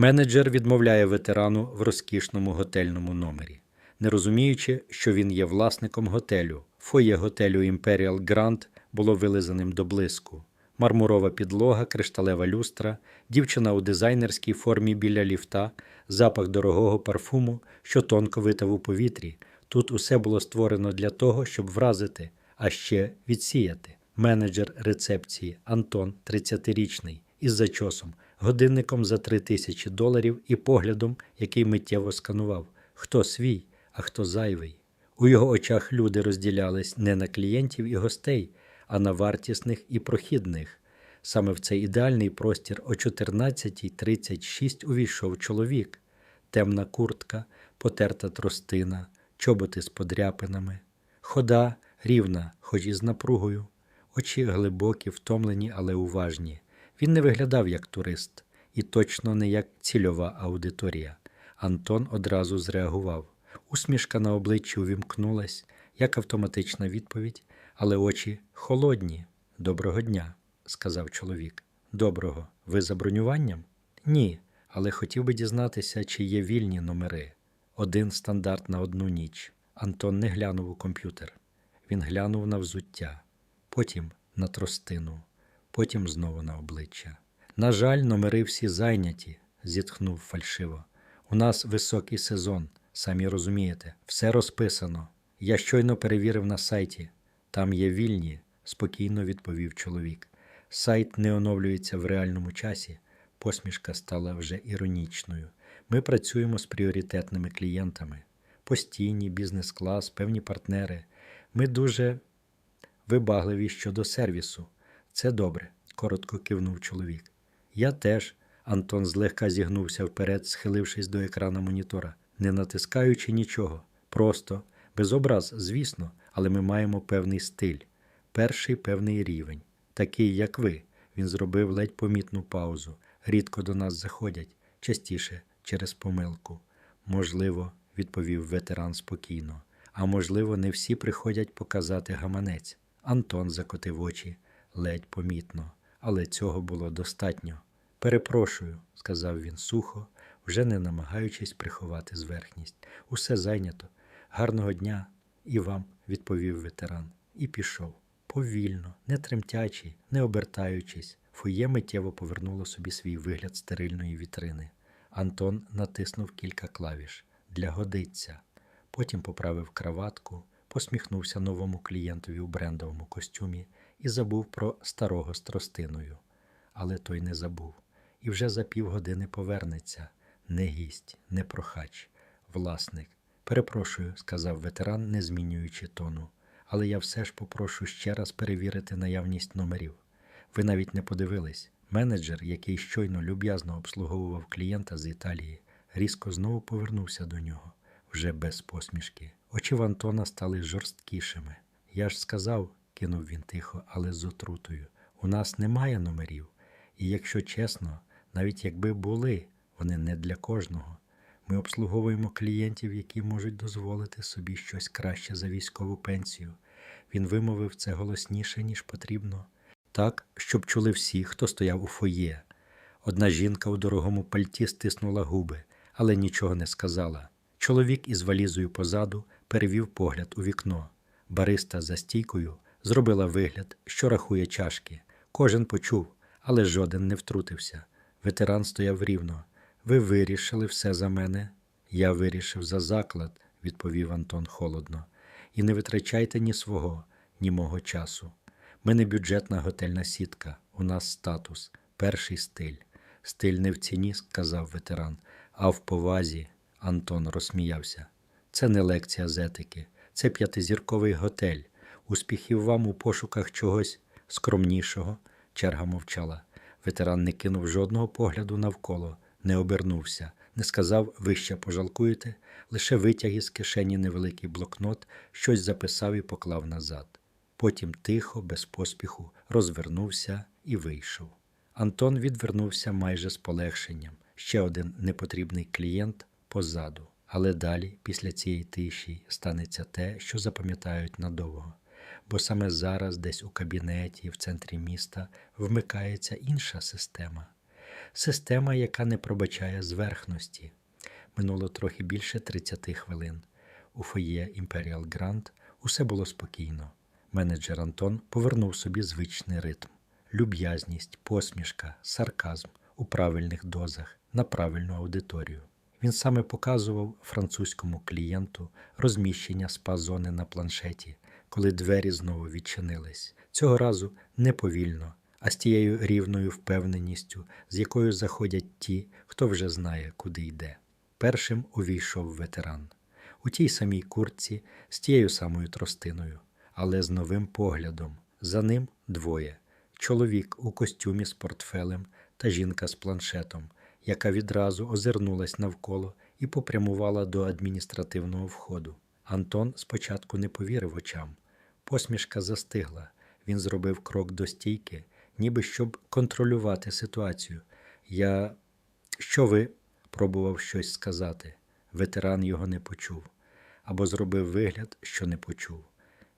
Менеджер відмовляє ветерану в розкішному готельному номері, не розуміючи, що він є власником готелю. Фоє готелю Imperial Grand було вилизаним до блиску. Мармурова підлога, кришталева люстра, дівчина у дизайнерській формі біля ліфта, запах дорогого парфуму, що тонко витав у повітрі. Тут усе було створено для того, щоб вразити, а ще відсіяти. Менеджер рецепції Антон, 30-річний, із зачосом, годинником за три тисячі доларів і поглядом, який миттєво сканував, хто свій, а хто зайвий. У його очах люди розділялись не на клієнтів і гостей, а на вартісних і прохідних. Саме в цей ідеальний простір о 14.36 увійшов чоловік, темна куртка, потерта тростина, чоботи з подряпинами, хода рівна, хоч і з напругою, очі глибокі, втомлені, але уважні. Він не виглядав як турист і точно не як цільова аудиторія. Антон одразу зреагував. Усмішка на обличчі увімкнулась, як автоматична відповідь, але очі холодні. Доброго дня, сказав чоловік. Доброго. Ви за бронюванням? Ні, але хотів би дізнатися, чи є вільні номери. Один стандарт на одну ніч. Антон не глянув у комп'ютер. Він глянув на взуття, потім на тростину, потім знову на обличчя. На жаль, номери всі зайняті, зітхнув фальшиво. У нас високий сезон, самі розумієте, все розписано. Я щойно перевірив на сайті. Там є вільні, спокійно відповів чоловік. Сайт не оновлюється в реальному часі. Посмішка стала вже іронічною. Ми працюємо з пріоритетними клієнтами. Постійні, бізнес-клас, певні партнери. Ми дуже вибагливі щодо сервісу. Це добре, коротко кивнув чоловік. Я теж. Антон злегка зігнувся вперед, схилившись до екрана монітора, не натискаючи нічого. Просто, без образ, звісно, але ми маємо певний стиль, перший певний рівень, такий, як ви. Він зробив ледь помітну паузу. Рідко до нас заходять, частіше через помилку. Можливо, відповів ветеран спокійно. А можливо, не всі приходять показати гаманець. Антон закотив очі ледь помітно, але цього було достатньо. Перепрошую, сказав він сухо, вже не намагаючись приховати зверхність. Усе зайнято. Гарного дня і вам, відповів ветеран, і пішов. Повільно, не тремтячи, не обертаючись, фоє миттєво повернуло собі свій вигляд стерильної вітрини. Антон натиснув кілька клавіш для годиться. Потім поправив краватку, посміхнувся новому клієнтові у брендовому костюмі і забув про старого з тростиною. Але той не забув. І вже за півгодини повернеться не гість, не прохач, власник. Перепрошую, сказав ветеран, не змінюючи тону, але я все ж попрошу ще раз перевірити наявність номерів. Ви навіть не подивились. Менеджер, який щойно люб'язно обслуговував клієнта з Італії, різко знову повернувся до нього, вже без посмішки. Очі в Антона стали жорсткішими. Я ж сказав, кинув він тихо, але з отрутою. У нас немає номерів. І якщо чесно, навіть якби були, вони не для кожного. Ми обслуговуємо клієнтів, які можуть дозволити собі щось краще за військову пенсію. Він вимовив це голосніше, ніж потрібно, так, щоб чули всі, хто стояв у фоє. Одна жінка у дорогому пальті стиснула губи, але нічого не сказала. Чоловік із валізою позаду перевів погляд у вікно. Бариста за стійкою зробила вигляд, що рахує чашки. Кожен почув, але жоден не втрутився. Ветеран стояв рівно. Ви вирішили все за мене? Я вирішив за заклад, відповів Антон холодно. І не витрачайте ні свого, ні мого часу. Ми не бюджетна готельна сітка, у нас статус, перший стиль. Стиль не в ціні, сказав ветеран, а в повазі. Антон розсміявся. Це не лекція з етики, це п'ятизірковий готель. Успіхів вам у пошуках чогось скромнішого. Черга мовчала. Ветеран не кинув жодного погляду навколо, не обернувся, не сказав ви ще пожалкуєте, лише витяг із кишені невеликий блокнот, щось записав і поклав назад. Потім тихо, без поспіху, розвернувся і вийшов. Антон відвернувся майже з полегшенням. Ще один непотрібний клієнт позаду. Але далі, після цієї тиші, станеться те, що запам'ятають надовго. Бо саме зараз, десь у кабінеті, в центрі міста, вмикається інша система. система, яка не пробачає зверхності. Минуло трохи більше 30 хвилин. У фоє Imperial Grand усе було спокійно. Менеджер Антон повернув собі звичний ритм: люб'язність, посмішка, сарказм у правильних дозах на правильну аудиторію. Він саме показував французькому клієнту розміщення спа-зони на планшеті, коли двері знову відчинились. Цього разу не повільно, а з тією рівною впевненістю, з якою заходять ті, хто вже знає, куди йде. Першим увійшов ветеран у тій самій куртці з тією самою тростиною, але з новим поглядом. За ним двоє: чоловік у костюмі з портфелем та жінка з планшетом, яка відразу озирнулась навколо і попрямувала до адміністративного входу. Антон спочатку не повірив очам. Посмішка застигла. Він зробив крок до стійки, ніби щоб контролювати ситуацію. Я. Що ви? пробував щось сказати. Ветеран його не почув або зробив вигляд, що не почув.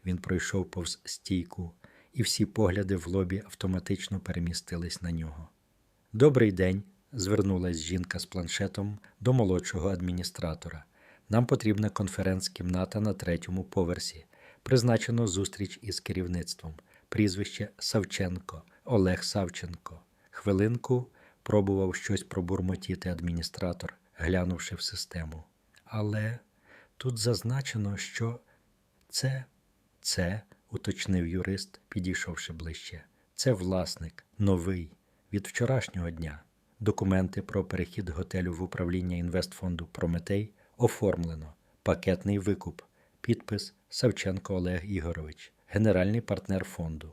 Він пройшов повз стійку, і всі погляди в лобі автоматично перемістились на нього. Добрий день, звернулась жінка з планшетом до молодшого адміністратора. Нам потрібна конференц-кімната на третьому поверсі. Призначено зустріч із керівництвом. Прізвище Савченко, Олег Савченко. Хвилинку пробував щось пробурмотіти адміністратор, глянувши в систему. Але тут зазначено, що це, це, уточнив юрист, підійшовши ближче. Це власник, новий, від вчорашнього дня. Документи про перехід готелю в управління інвестфонду Прометей оформлено. Пакетний викуп. Підпис Савченко Олег Ігорович, генеральний партнер фонду.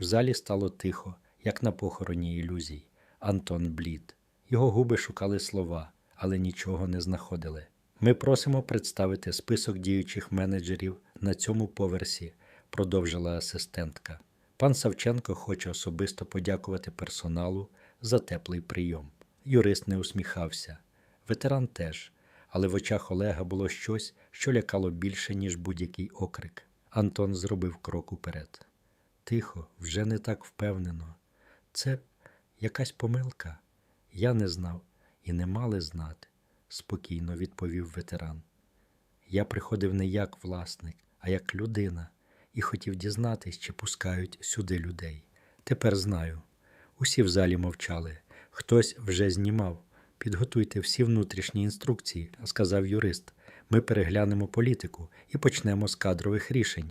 В залі стало тихо, як на похороні ілюзій. Антон блід. Його губи шукали слова, але нічого не знаходили. Ми просимо представити список діючих менеджерів на цьому поверсі, продовжила асистентка. Пан Савченко хоче особисто подякувати персоналу за теплий прийом. Юрист не усміхався. Ветеран теж, але в очах Олега було щось, що лякало більше, ніж будь-який окрик. Антон зробив крок уперед. Тихо, вже не так впевнено. Це якась помилка. Я не знав і не мали знати, спокійно відповів ветеран. Я приходив не як власник, а як людина, і хотів дізнатись, чи пускають сюди людей. Тепер знаю. Усі в залі мовчали. Хтось вже знімав. Підготуйте всі внутрішні інструкції, сказав юрист. Ми переглянемо політику і почнемо з кадрових рішень.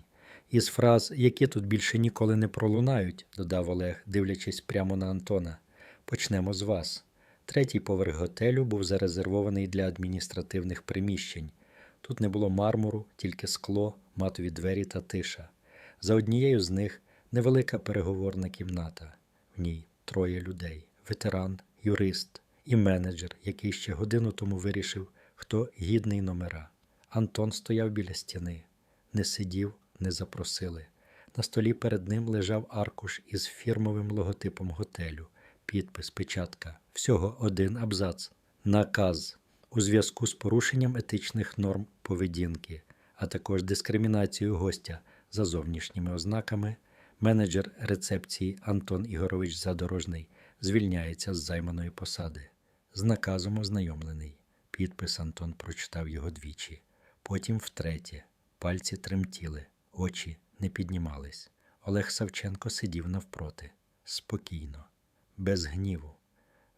Із фраз, які тут більше ніколи не пролунають, додав Олег, дивлячись прямо на Антона. Почнемо з вас. Третій поверх готелю був зарезервований для адміністративних приміщень. Тут не було мармуру, тільки скло, матові двері та тиша. За однією з них невелика переговорна кімната. В ній троє людей: ветеран, юрист і менеджер, який ще годину тому вирішив, хто гідний номера. Антон стояв біля стіни, не сидів, не запросили. На столі перед ним лежав аркуш із фірмовим логотипом готелю, підпис, печатка, всього один абзац, наказ у зв'язку з порушенням етичних норм поведінки, а також дискримінацією гостя за зовнішніми ознаками. Менеджер рецепції Антон Ігорович Задорожний звільняється з займаної посади. З наказом ознайомлений. Підпис Антон прочитав його двічі, потім втретє. Пальці тремтіли, очі не піднімались. Олег Савченко сидів навпроти, спокійно, без гніву.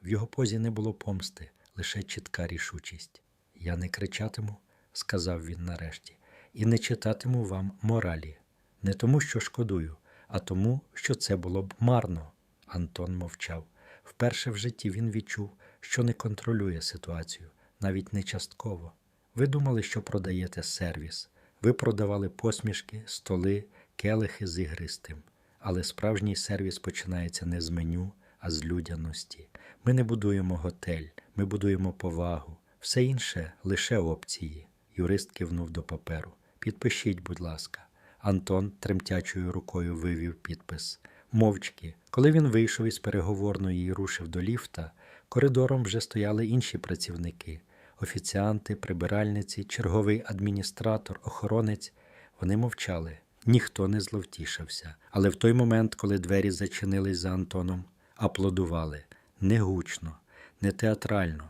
В його позі не було помсти, лише чітка рішучість. Я не кричатиму, сказав він нарешті, і не читатиму вам моралі. Не тому, що шкодую, а тому, що це було б марно. Антон мовчав. Вперше в житті він відчув, що не контролює ситуацію, навіть не частково. Ви думали, що продаєте сервіс. Ви продавали посмішки, столи, келихи з ігристим. Але справжній сервіс починається не з меню, а з людяності. Ми не будуємо готель, ми будуємо повагу. Все інше лише опції. Юрист кивнув до паперу. Підпишіть, будь ласка. Антон тремтячою рукою вивів підпис. Мовчки, коли він вийшов із переговорної і рушив до ліфта, коридором вже стояли інші працівники офіціанти, прибиральниці, черговий адміністратор, охоронець. Вони мовчали, ніхто не зловтішився. Але в той момент, коли двері зачинились за Антоном, аплодували негучно, не театрально,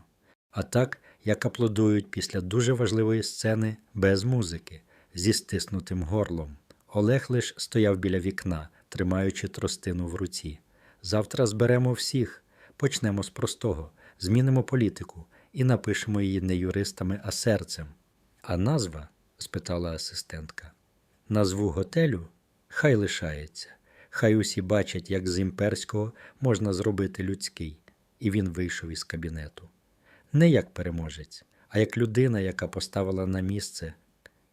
а так, як аплодують після дуже важливої сцени без музики, зі стиснутим горлом. Олег лиш стояв біля вікна, тримаючи тростину в руці. Завтра зберемо всіх, почнемо з простого, змінимо політику і напишемо її не юристами, а серцем. А назва? спитала асистентка. Назву готелю хай лишається. Хай усі бачать, як з імперського можна зробити людський. І він вийшов із кабінету. Не як переможець, а як людина, яка поставила на місце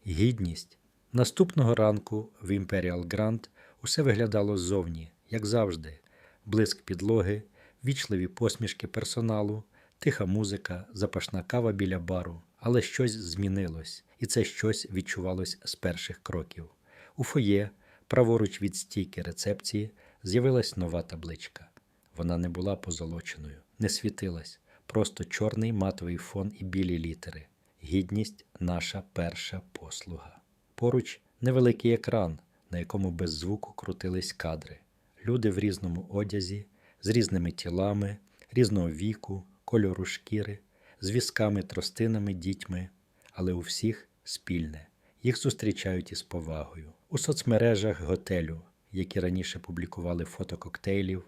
гідність. Наступного ранку в Imperial Grand усе виглядало ззовні, як завжди: блиск підлоги, вічливі посмішки персоналу, тиха музика, запашна кава біля бару. Але щось змінилось, і це щось відчувалось з перших кроків. У фоє, праворуч від стійки рецепції, з'явилась нова табличка. Вона не була позолоченою, не світилась, просто чорний матовий фон і білі літери. Гідність наша перша послуга. Поруч невеликий екран, на якому без звуку крутились кадри. Люди в різному одязі, з різними тілами, різного віку, кольору шкіри, з візками, тростинами, дітьми, але у всіх спільне. Їх зустрічають із повагою. У соцмережах готелю, які раніше публікували фото коктейлів,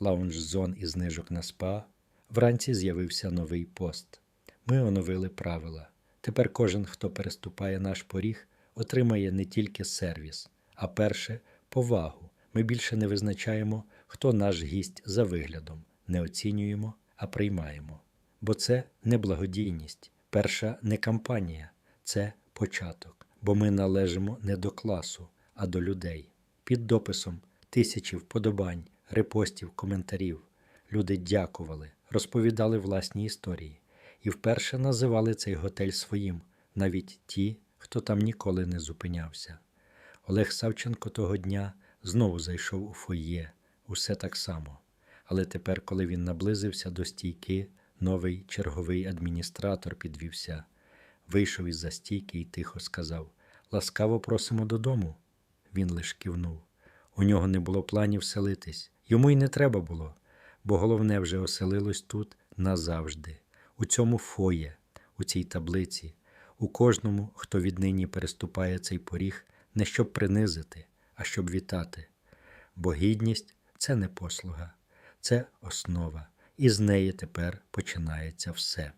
лаунж-зон і знижок на спа, вранці з'явився новий пост. Ми оновили правила. Тепер кожен, хто переступає наш поріг, отримає не тільки сервіс, а перше повагу. Ми більше не визначаємо, хто наш гість за виглядом, не оцінюємо, а приймаємо. Бо це не благодійність, перша не кампанія, це початок. Бо ми належимо не до класу, а до людей. Під дописом тисячі вподобань, репостів, коментарів. Люди дякували, розповідали власні історії і вперше називали цей готель своїм, навіть ті, хто там ніколи не зупинявся. Олег Савченко того дня знову зайшов у фоє, усе так само. Але тепер, коли він наблизився до стійки, новий черговий адміністратор підвівся, вийшов із за стійки і тихо сказав: Ласкаво просимо додому. Він лиш кивнув. У нього не було планів селитись, йому й не треба було, бо головне вже оселилось тут назавжди, у цьому фоє, у цій таблиці, у кожному, хто віднині переступає цей поріг, не щоб принизити, а щоб вітати. Бо гідність це не послуга, це основа, і з неї тепер починається все.